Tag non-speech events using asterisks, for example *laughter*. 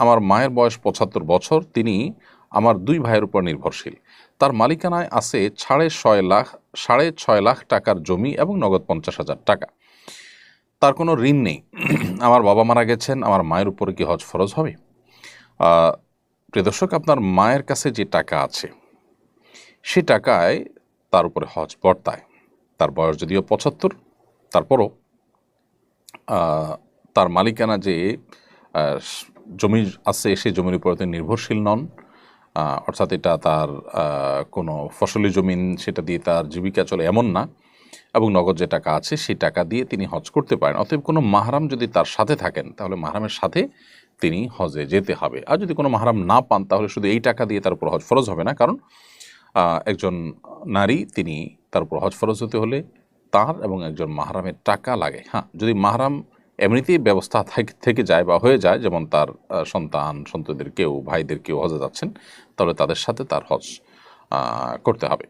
আমার মায়ের বয়স পঁচাত্তর বছর, তিনি আমার দুই ভাইয়ের উপর নির্ভরশীল। তার মালিকানায় আছে সাড়ে ছয় লাখ, সাড়ে ছয় লাখ টাকার জমি এবং নগদ পঞ্চাশ হাজার টাকা। তার কোনো ঋণ নেই। *clears throat* আমার বাবা মারা গেছেন, আমার মায়ের উপরে কি হজ ফরজ হবে? প্রিয় দর্শক, আপনার মায়ের কাছে যে টাকা আছে, সে টাকায় তার উপরে হজ বর্তায়। তার বয়স যদিও পঁচাত্তর, তারপরও তার মালিকানা যে জমি আছে, সেই জমির উপর তিনি নির্ভরশীল নন। অর্থাৎ এটা তার কোনো ফসলি জমিন, সেটা দিয়ে তার জীবিকা চলে এমন না। এবং নগদ যে টাকা আছে, সেই টাকা দিয়ে তিনি হজ করতে পারেন। অতএব কোনো মাহারাম যদি তার সাথে থাকেন, তাহলে মাহারামের সাথে তিনি হজে যেতে হবে। আর যদি কোনো মাহারাম না পান, তাহলে শুধু এই টাকা দিয়ে তার উপর হজ ফরজ হবে না। কারণ একজন নারী, তিনি তার উপর হজ ফরজ হতে হলে তার এবং একজন মাহারামের টাকা লাগে। হ্যাঁ যদি মাহারাম এমনিতেই ব্যবস্থা থাক- যায় বা হয়ে যায়, যেমন তার সন্তান, সন্ততিদের কেউ, ভাইদের কেউ হজে যাচ্ছেন, তাহলে তাদের সাথে তার হজ করতে হবে।